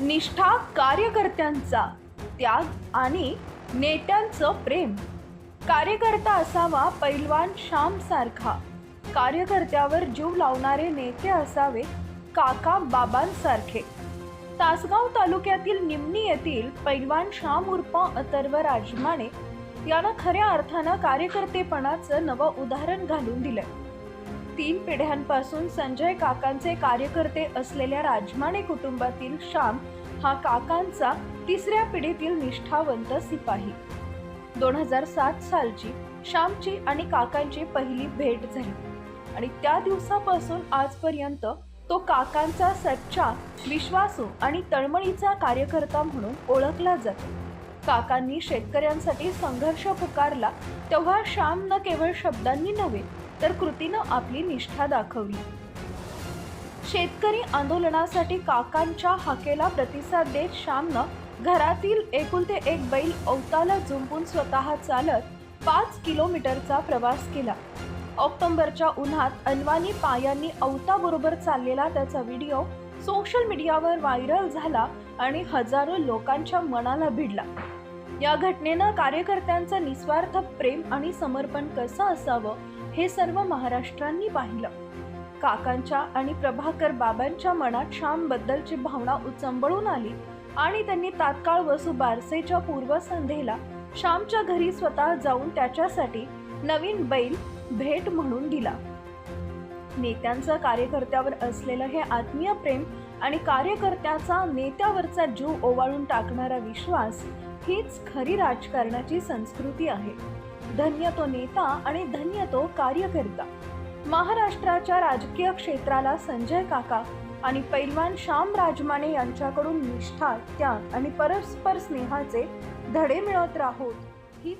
निष्ठा कार्यकर्त्यांचा त्याग आणि नेत्यांचं प्रेम. कार्यकर्ता असावा पैलवान श्याम सारखा. कार्यकर्त्यावर जीव लावणारे नेते असावे काका बाबांसारखे. तासगाव तालुक्यातील निमणी येथील पैलवान श्याम उर्फ अतर्व राजमाने यानं खऱ्या अर्थानं कार्यकर्तेपणाचं नवं उदाहरण घालून दिलं तीन पिढ्यांपासून संजय काकांचे कार्यकर्ते असलेल्या राजमाने कुटुंबातील श्याम हा काकांचा तिसऱ्या पिढीतील निष्ठावंत सिपाही. दोन हजार सात सालची श्यामची आणि काकांची पहिली भेट झाली आणि त्या दिवसापासून आजपर्यंत तो काकांचा सच्चा विश्वासू आणि तळमळीचा कार्यकर्ता म्हणून ओळखला जातो. काकांनी शेतकऱ्यांसाठी संघर्ष पुकारला तेव्हा श्याम न केवळ शब्दांनी नव्हे तर कृतीनं आपली निष्ठा दाखवली. शेतकरी आंदोलनासाठी काकांच्या हाकेला प्रतिसाद देत श्यामनं घरातील एकुलते एक बैल अवताला झुंपून स्वतः चालत पाच किलोमीटरचा प्रवास केला. ऑक्टोबरच्या उन्हात अनवानी पायांनी अवताबरोबर चाललेला त्याचा व्हिडिओ सोशल मीडियावर व्हायरल झाला आणि हजारो लोकांच्या मनाला भिडला. या घटनेनं कार्यकर्त्यांचं निस्वार्थ प्रेम आणि समर्पण कसं असावं हे सर्व महाराष्ट्रांनी पाहिलं. काकांच्या आणि प्रभाकर बाबांच्या मनात श्यामबद्दलची भावना उचंबळून आली आणि त्यांनी तात्काळ वसू बारसेच्या पूर्वसंध्येला श्यामच्या घरी स्वतः जाऊन त्याच्यासाठी नवीन बैल भेट म्हणून दिला. नेत्यांचं कार्यकर्त्यावर असलेलं हे आत्मीय प्रेम आणि कार्यकर्त्याचा नेत्यावरचा जीव ओवाळून टाकणारा विश्वास हीच खरी राजकारणाची संस्कृती आहे. धन्य तो नेता आणि धन्य तो कार्यकर्ता. महाराष्ट्राच्या राजकीय क्षेत्राला संजय काका आणि पैलवान श्याम राजमाने यांच्याकडून निष्ठा त्याग आणि परस्पर स्नेहाचे धडे मिळत राहोत. ही